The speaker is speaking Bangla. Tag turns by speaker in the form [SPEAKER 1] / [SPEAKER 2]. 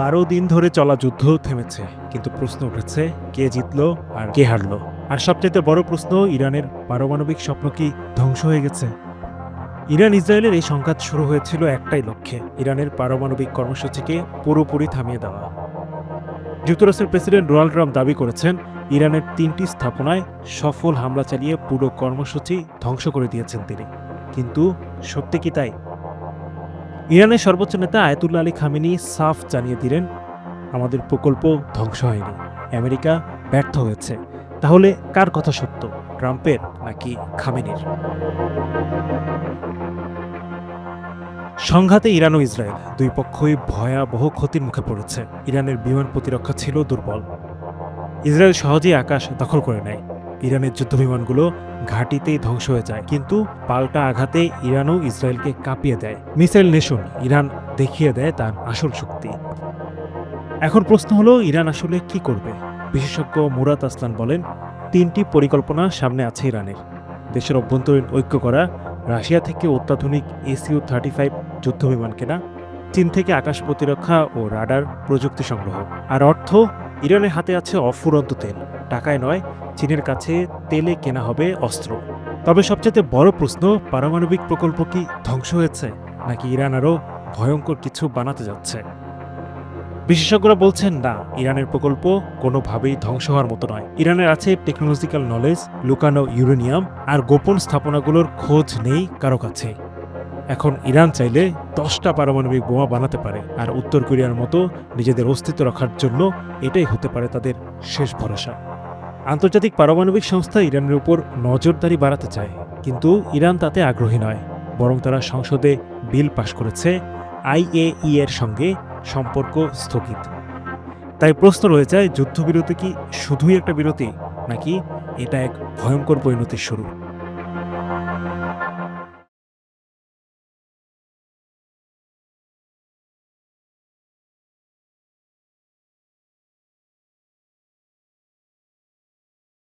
[SPEAKER 1] বারো দিন ধরে চলা যুদ্ধ থেমেছে, কিন্তু প্রশ্ন উঠেছে, কে জিতলো আর কে হারলো? আর সবচেয়ে বড় প্রশ্ন, ইরানের পারমাণবিক স্বপ্ন কি ধ্বংস হয়ে গেছে? ইরান ইসরায়েলের এই সংঘাত শুরু হয়েছিল একটাই লক্ষ্যে, ইরানের পারমাণবিক কর্মসূচিকে পুরোপুরি থামিয়ে দেওয়া। যুক্তরাষ্ট্রের প্রেসিডেন্ট ডোনাল্ড ট্রাম্প দাবি করেছেন, ইরানের তিনটি স্থাপনায় সফল হামলা চালিয়ে পুরো কর্মসূচি ধ্বংস করে দিয়েছেন তিনি। কিন্তু সত্যি কি তাই? ইরানের সর্বোচ্চ নেতা আয়াতুল্লা আলী খামেনি সাফ জানিয়ে দিলেন, আমাদের প্রকল্প ধ্বংস হয়নি, আমেরিকা ব্যর্থ হয়েছে। তাহলে কার কথা সত্য, ট্রাম্পের নাকি খামেনির? সংঘাতে ইরান ও ইসরায়েল দুই পক্ষই ভয়াবহ ক্ষতির মুখে পড়েছে। ইরানের বিমান প্রতিরক্ষা ছিল দুর্বল। ইসরায়েল সহজেই আকাশ দখল করে নেয়। ইরানের যুদ্ধবিমানগুলো ঘাঁটিতেই ধ্বংস হয়ে যায়। কিন্তু পাল্টা আঘাতে ইরানও ইসরায়েলকে কাঁপিয়ে দেয়। মিসাইল নেশন ইরান দেখিয়ে দেয় তার আসল শক্তি। এখন প্রশ্ন হলো, ইরান আসলে কি করবে? বিশেষজ্ঞ মুরাদ আসলান বলেন, তিনটি পরিকল্পনা সামনে আছে ইরানের। দেশের অভ্যন্তরীণ ঐক্য করা, রাশিয়া থেকে অত্যাধুনিক এসিউ থার্টি ফাইভ যুদ্ধবিমান কেনা, চীন থেকে আকাশ প্রতিরক্ষা ও রাডার প্রযুক্তি সংগ্রহ। আর অর্থ, ইরানের হাতে আছে অফুরন্ত তেল। টাকায় নয়, চীনের কাছে তেলে কেনা হবে অস্ত্র। তবে সবচেয়ে বড় প্রশ্ন, পারমাণবিক প্রকল্প কি ধ্বংস হয়েছে, নাকি ইরান আরও ভয়ঙ্কর কিছু বানাতে যাচ্ছে? বিশেষজ্ঞরা বলছেন, না, ইরানের প্রকল্প কোনোভাবেই ধ্বংস হওয়ার মতো নয়। ইরানের আছে টেকনোলজিক্যাল নলেজ লুকানো ইউরেনিয়াম, আর গোপন স্থাপনাগুলোর খোঁজ নেই কারও কাছে। এখন ইরান চাইলে দশটা পারমাণবিক বোমা বানাতে পারে, আর উত্তর কোরিয়ার মতো নিজেদের অস্তিত্ব রাখার জন্য এটাই হতে পারে তাদের শেষ ভরসা। আন্তর্জাতিক পারমাণবিক সংস্থা ইরানের উপর নজরদারি বাড়াতে চায়, কিন্তু ইরান তাতে আগ্রহী নয়, বরং তারা সংসদে বিল পাশ করেছে আইএই এর সঙ্গে সম্পর্ক স্থগিত। তাই প্রশ্ন রয়ে যায়, যুদ্ধবিরতি কি শুধুই একটা বিরতি, নাকি এটা এক ভয়ঙ্কর পরিণতির শুরু?